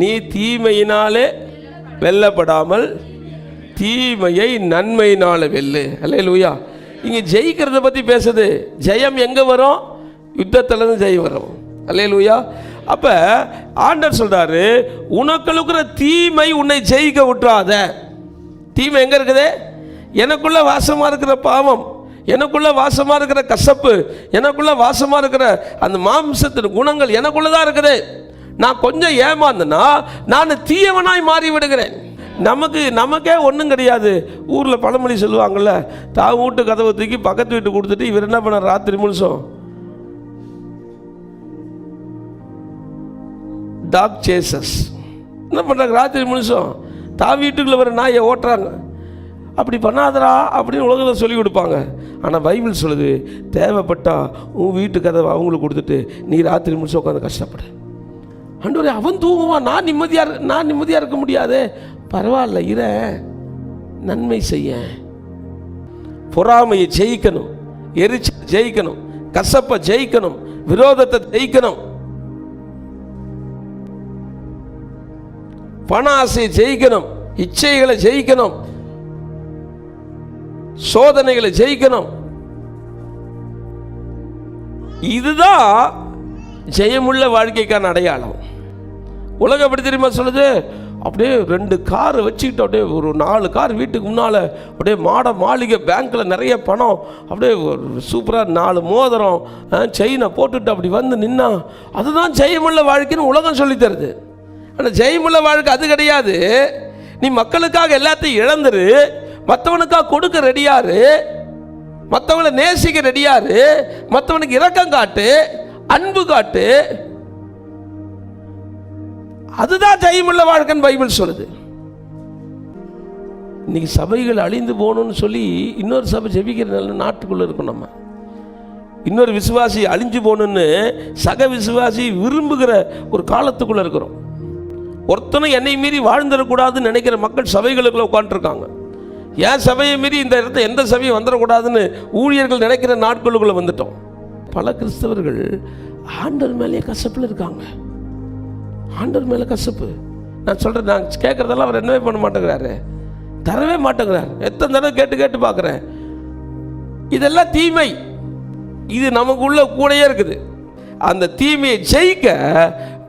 நீ தீமையினாலே வெல்லப்படாமல் தீமையை நன்மையினால வெல்லு. அல்ல லூயா இங்கே ஜெயிக்கிறத பற்றி பேசுது. ஜெயம் எங்கே வரும்? யுத்தத்துலேருந்து ஜெயம் வரும். அல்ல லூயா அப்போ ஆண்டர் சொல்கிறாரு உனக்கு இருக்கிற தீமை உன்னை ஜெயிக்க விட்டுறாத. தீமை எங்கே இருக்குது? எனக்குள்ள வாசமாக இருக்கிற பாவம் எனக்குள்ள வாசமாக இருக்கிற கசப்பு எனக்குள்ள வாசமாக இருக்கிற அந்த மாம்சத்தின் குணங்கள் எனக்குள்ளே தான் இருக்குது. நான் கொஞ்சம் ஏமாந்தனா நான் தீயவனாய் மாறி விடுகிறேன் நமக்கு நமக்கே ஒன்றும் கிடையாது. ஊரில் பழமொழி சொல்லுவாங்கள்ல தான் வீட்டு கதவை தூக்கி பக்கத்து வீட்டு கொடுத்துட்டு இவர் என்ன பண்ண ராத்திரி முழுசும் டாக் சேசஸ் என்ன பண்ணுறாங்க ராத்திரி முழுசும் தா வீட்டுக்குள்ளே வர நாயை ஓட்டுறாங்க. அப்படி பண்ணாதடா அப்படின்னு உலகத்தில் சொல்லி கொடுப்பாங்க. ஆனால் பைபிள் சொல்லுது தேவைப்பட்டா உன் வீட்டு கதவை அவங்களுக்கு கொடுத்துட்டு நீ ராத்திரி முழுசும் உட்காந்து கஷ்டப்படு. ஆண்டவரே அவன் தூங்குவான். நான் நிம்மதியாக நான் நிம்மதியாக இருக்க முடியாது. பரவாயில்ல இர. நன்மை செய்ய. பொறாமையை ஜெயிக்கணும். எரிச்சல் ஜெயிக்கணும். கசப்பை ஜெயிக்கணும். விரோதத்தை ஜெயிக்கணும். பண ஆசையை ஜெயிக்கணும். இச்சைகளை ஜெயிக்கணும். சோதனைகளை ஜெயிக்கணும். இதுதான் ஜெயமுள்ள வாழ்க்கைக்கான அடையாளம். உலகம் எப்படி தெரியுமா சொல்லுது? அப்படியே ரெண்டு கார் வச்சுக்கிட்டு அப்படியே ஒரு நாலு கார் வீட்டுக்கு முன்னால் அப்படியே மாட மாளிகை பேங்க்கில் நிறைய பணம். அப்படியே ஒரு சூப்பராக நாலு மோதிரம் செயினை போட்டுட்டு அப்படி வந்து நின்னா அதுதான் ஜெயமுள்ள வாழ்க்கைன்னு உலகம் சொல்லித் தருது. ஆனால் ஜெயமுள்ள வாழ்க்கை அது கிடையாது. நீ மக்களுக்காக எல்லாத்தையும் இழந்துரு மற்றவனுக்காக கொடுக்க ரெடியாரு மற்றவங்களை நேசிக்க ரெடியாரு மற்றவனுக்கு இரக்கம் காட்டு அன்பு காட்டு அதுதான் ஜெயமுள்ள வாழ்க்கைன்னு பைபிள் சொல்லுது. இன்னைக்கு சபைகள் அழிந்து போகணும்னு சொல்லி இன்னொரு சபை ஜெபிக்கிற நல்ல நாட்டுக்குள்ளே இருக்கும் நம்ம. இன்னொரு விசுவாசி அழிஞ்சு போகணுன்னு சக விசுவாசி விரும்புகிற ஒரு காலத்துக்குள்ளே இருக்கிறோம். ஒருத்தனும் என்னை மீறி வாழ்ந்துடக்கூடாதுன்னு நினைக்கிற மக்கள் சபைகளுக்குள்ள உட்காந்துருக்காங்க ஏன் சபையை மீறி இந்த இடத்த எந்த சபையும் வந்துடக்கூடாதுன்னு ஊழியர்கள் நினைக்கிற நாட்களுக்குள்ளே வந்துட்டோம். பல கிறிஸ்தவர்கள் ஆண்டர் மேலேயே கசப்பில் இருக்காங்க. ஆண்டவர் மேலே கசப்பு. நான் சொல்கிறேன் நான் கேட்குறதெல்லாம் அவர் என்னவே பண்ண மாட்டேங்கிறாரு. தரவே மாட்டேங்கிறார். எத்தனை தடவை கேட்டு கேட்டு பார்க்குறேன். இதெல்லாம் தீமை. இது நமக்குள்ள கூடயே இருக்குது. அந்த தீமையை ஜெயிக்க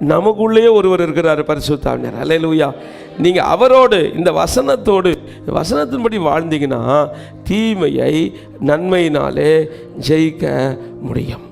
நமக்குள்ளேயே ஒருவர் இருக்கிறார் பரிசுத்தாவினர் அலையலூயா நீங்கள் அவரோடு இந்த வசனத்தோடு இந்த வசனத்தின்படி வாழ்ந்தீங்கன்னா தீமையை நன்மையினாலே ஜெயிக்க முடியும்.